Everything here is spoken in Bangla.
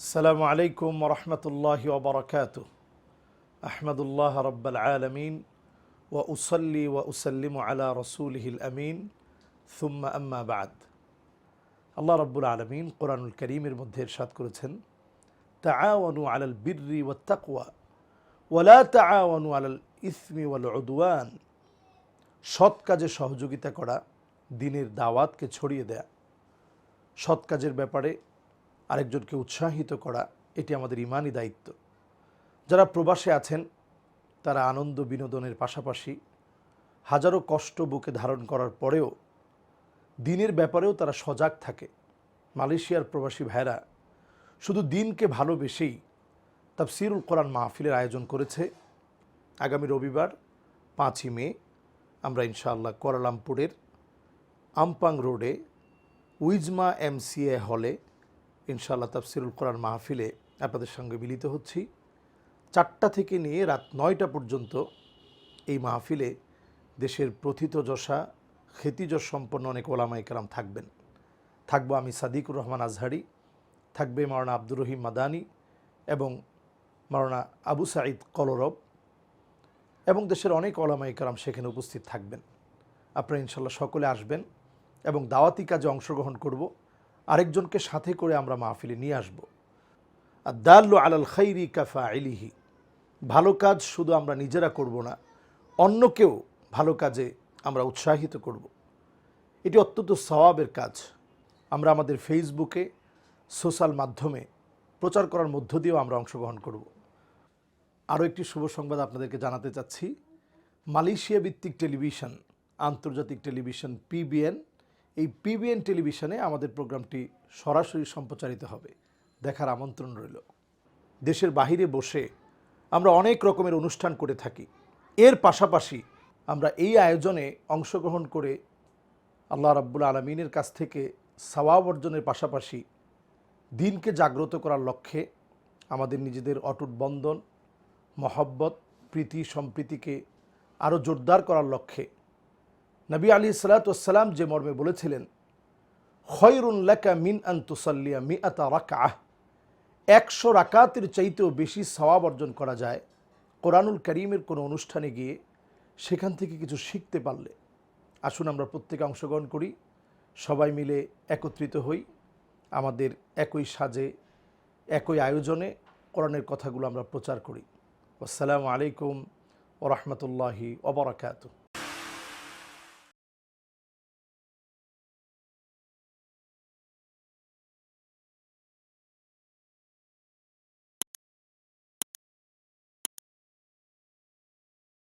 السلام عليكم ورحمة الله وبركاته أحمد الله رب العالمين وأصلي وأسلم على رسوله الأمين ثم أما بعد আল্লাহ রব্বুল আলমিন কোরআনুল করিমের মধ্যে ইরশাদ করেছেন তাআওয়ানু আলাল বিররি ওয়াত তাকওয়া ওয়ালা তাআওয়ানু আলাল ইসমি ওয়াল উদওয়ান সৎ কাজে সহযোগিতা করা দিনের দাওয়াতকে ছড়িয়ে দেয়া সৎ কাজের ব্যাপারে আরেকজনকে উৎসাহিত করা, এটি আমাদের ইমানই দায়িত্ব। যারা প্রবাসে আছেন, তারা আনন্দ বিনোদনের পাশাপাশি হাজারো কষ্ট বুকে ধারণ করার পরেও দিনের ব্যাপারেও তারা সজাগ থাকে। মালয়েশিয়ার প্রবাসী ভাইরা শুধু দিনকে ভালোবেসেই তাফসিরুল কোরআন মাহফিলের আয়োজন করেছে। আগামী রবিবার, পাঁচই মে, আমরা ইনশাআল্লাহ কোয়ালালামপুরের আমপাং রোডে উইজমা এমসিএ হলে ইনশাআল্লাহ তাফসিরুল কোরআন মাহফিলে আপনাদের সঙ্গে মিলিত হচ্ছি। চারটা থেকে নিয়ে রাত নয়টা পর্যন্ত এই মাহফিলে দেশের প্রথিতযশা খ্যাতিযশ সম্পন্ন অনেক ওলামাই কালাম থাকবেন। থাকব আমি সাদিকুর রহমান আজহারি, থাকবে মাওলানা আব্দুর রহিম মাদানি এবং মাওলানা আবু সাঈদ কলরব এবং দেশের অনেক ওলামাই কালাম সেখানে উপস্থিত থাকবেন। আপনারা ইনশাল্লাহ সকলে আসবেন এবং দাওয়াতি কাজে অংশগ্রহণ করব। আরেকজনকে সাথে করে আমরা মাহফিলে নিয়ে আসব। আর দাল্লু আলাল খৈরি কাফা আলিহি ভালো কাজ শুধু আমরা নিজেরা করব না অন্যকেও ভালো কাজে আমরা উৎসাহিত করব। এটি অত্যন্ত সওয়াবের কাজ। আমরা আমাদের ফেসবুকে সোশ্যাল মাধ্যমে প্রচার করার মধ্য দিয়েও আমরা অংশগ্রহণ করব। আরও একটি শুভ সংবাদ আপনাদেরকে জানাতে চাচ্ছি। মালয়েশিয়া ভিত্তিক টেলিভিশন, আন্তর্জাতিক টেলিভিশন পিবিএন এই পিবিএন টেলিভিশনে আমাদের প্রোগ্রামটি সরাসরি সম্প্রচারিত হবে। দেখার আমন্ত্রণ রইল। দেশের বাহিরে বসে আমরা অনেক রকমের অনুষ্ঠান করে থাকি। এর পাশাপাশি আমরা এই আয়োজনে অংশগ্রহণ করে আল্লাহ রাব্বুল আলমিনের কাছ থেকে সওয়াব অর্জনের পাশাপাশি দিনকে জাগ্রত করার লক্ষ্যে আমাদের নিজেদের অটুট বন্ধন, মহব্বত, প্রীতি, সম্প্রীতিকে আরও জোরদার করার লক্ষ্যে নবী আলী সালাতাম যে মর্মে বলেছিলেন খয়রুন লেকা মিন আন্তুসাল্লিয়া মি আতা রাকাহ একশো রাকাতের চাইতেও বেশি সওয়াব অর্জন করা যায় কোরআনুল করিমের কোনো অনুষ্ঠানে গিয়ে সেখান থেকে কিছু শিখতে পারলে। আসুন আমরা প্রত্যেকে অংশগ্রহণ করি, সবাই মিলে একত্রিত হই। আমাদের একই সাজে, একই আয়োজনে কোরআনের কথাগুলো আমরা প্রচার করি। আসসালামু আলাইকুম ওরহমতুল্লাহি ওবরাকাতু